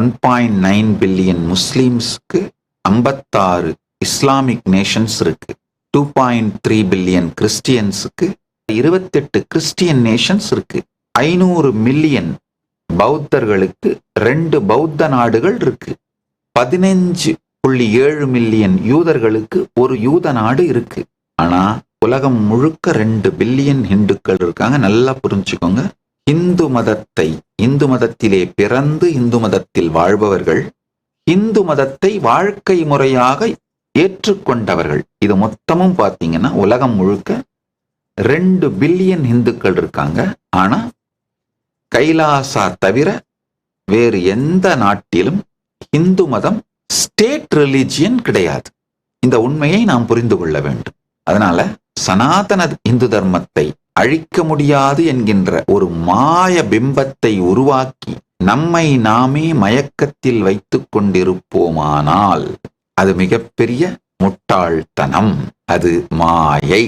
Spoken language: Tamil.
ஒன் பாயிண்ட் நைன் பில்லியன் முஸ்லீம்ஸ்க்கு ஐம்பத்தாறு இஸ்லாமிக் நேஷன்ஸ் இருக்கு. டூ பாயிண்ட் த்ரீ பில்லியன் கிறிஸ்டியன்ஸுக்கு இருபத்தெட்டு கிறிஸ்டியன் நேஷன்ஸ் இருக்கு. ஐநூறு மில்லியன் பௌத்தர்களுக்கு ரெண்டு பௌத்த நாடுகள் இருக்கு. பதினஞ்சு புள்ளி ஏழு மில்லியன் யூதர்களுக்கு ஒரு யூத நாடு இருக்கு. ஆனா உலகம் முழுக்க ரெண்டு பில்லியன் ஹிந்துக்கள் இருக்காங்க. நல்லா புரிஞ்சுக்கோங்க. இந்து மதத்தை இந்து மதத்திலே பிறந்து இந்து மதத்தில் வாழ்பவர்கள் இந்து மதத்தை வாழ்க்கை முறையாக ஏற்றுக்கொண்டவர்கள். இது மொத்தமும் பார்த்தீங்கன்னா உலகம் முழுக்க ரெண்டு பில்லியன் இந்துக்கள் இருக்காங்க. ஆனா கைலாசா தவிர வேறு எந்த நாட்டிலும் இந்து மதம் ஸ்டேட் ரிலிஜியன் கிடையாது. இந்த உண்மையை நாம் புரிந்து கொள்ள வேண்டும். அதனால சனாதன இந்து தர்மத்தை அழிக்க முடியாது என்கின்ற ஒரு மாய பிம்பத்தை உருவாக்கி நம்மை நாமே மயக்கத்தில் வைத்துக் கொண்டிருப்போமானால் அது மிகப்பெரிய முட்டாள்தனம். அது மாயை.